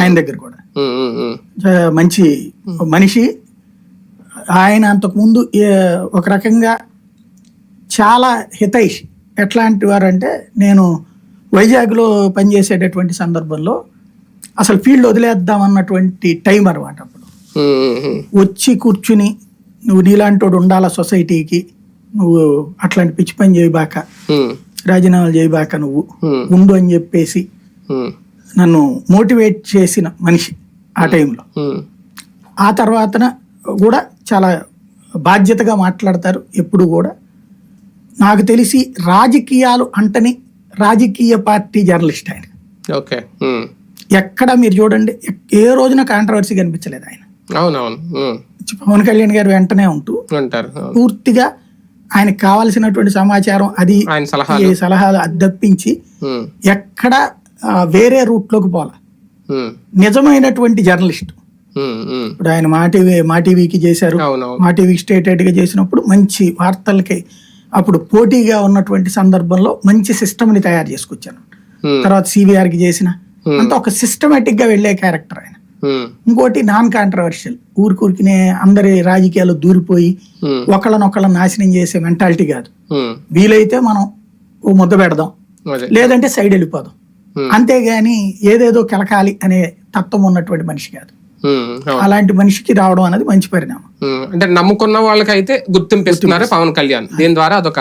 ఆయన దగ్గర కూడా. మంచి మనిషి. ఆయన అంతకుముందు ఒక రకంగా చాలా హితైషి. ఎట్లాంటి వారంటే నేను వైజాగ్లో పనిచేసేటటువంటి సందర్భంలో అసలు ఫీల్డ్ వదిలేద్దాం అన్నటువంటి టైం అనమాట అప్పుడు. వచ్చి కూర్చుని నువ్వు నీలాంటోడు ఉండాలా సొసైటీకి? నువ్వు అట్లాంటి పిచ్చి పని చేయబాక రాజీనామాలు చేయబాక నువ్వు ఉండు అని చెప్పేసి నన్ను మోటివేట్ చేసిన మనిషి ఆ టైంలో. ఉమ్. ఆ తర్వాతన కూడా చాలా బాధ్యతగా మాట్లాడతారు ఎప్పుడు కూడా. నాకు తెలిసి రాజకీయాలు అంటని రాజకీయ పార్టీ జర్నలిస్ట్ ఆయన. ఓకే. ఉమ్. ఎక్కడ మీరు చూడండి ఏ రోజున కాంట్రవర్సీ కనిపించలేదు ఆయన. అవునవును. పవన్ కళ్యాణ్ గారు వెంటనే ఉంటూ అవును. పూర్తిగా ఆయనకు కావాల్సినటువంటి సమాచారం అది ఆయన సలహాలు. ఈ సలహాలు అది తప్పించి ఎక్కడ వేరే రూట్లోకి పోలా నిజమైనటువంటి జర్నలిస్ట్. ఇప్పుడు ఆయన మా టీవీ మా టీవీకి చేశారు. మా టీవీకి స్టేట్గా చేసినప్పుడు మంచి వార్తలకి అప్పుడు పోటీగా ఉన్నటువంటి సందర్భంలో మంచి సిస్టమ్ని తయారు చేసుకొచ్చాను. తర్వాత CVR కి చేసిన అంత ఒక సిస్టమేటిక్గా వెళ్ళే క్యారెక్టర్ ఆయన. ఇంకోటి నాన్ కాంట్రవర్షియల్. ఊరికూరికినే అందరి రాజకీయాలు దూరిపోయి ఉమ్, ఒకళ్ళనొకళ్ళని నాశనం చేసే మెంటాలిటీ కాదు. వీలైతే మనం ఓ ముద్ద పెడదాం. లేదంటే సైడ్ వెళ్ళిపోదాం. అంతేగాని ఏదేదో కెలకాలి అనే తత్వం ఉన్నటువంటి మనిషి కాదు. అవును. అలాంటి మనిషికి రావడం అనేది మంచి పరిణామం. ఉమ్, అంటే నమ్ముకున్న వాళ్ళకైతే గుర్తింపు ఇస్తున్నారు పవన్ కళ్యాణ్. దీని ద్వారా అదొక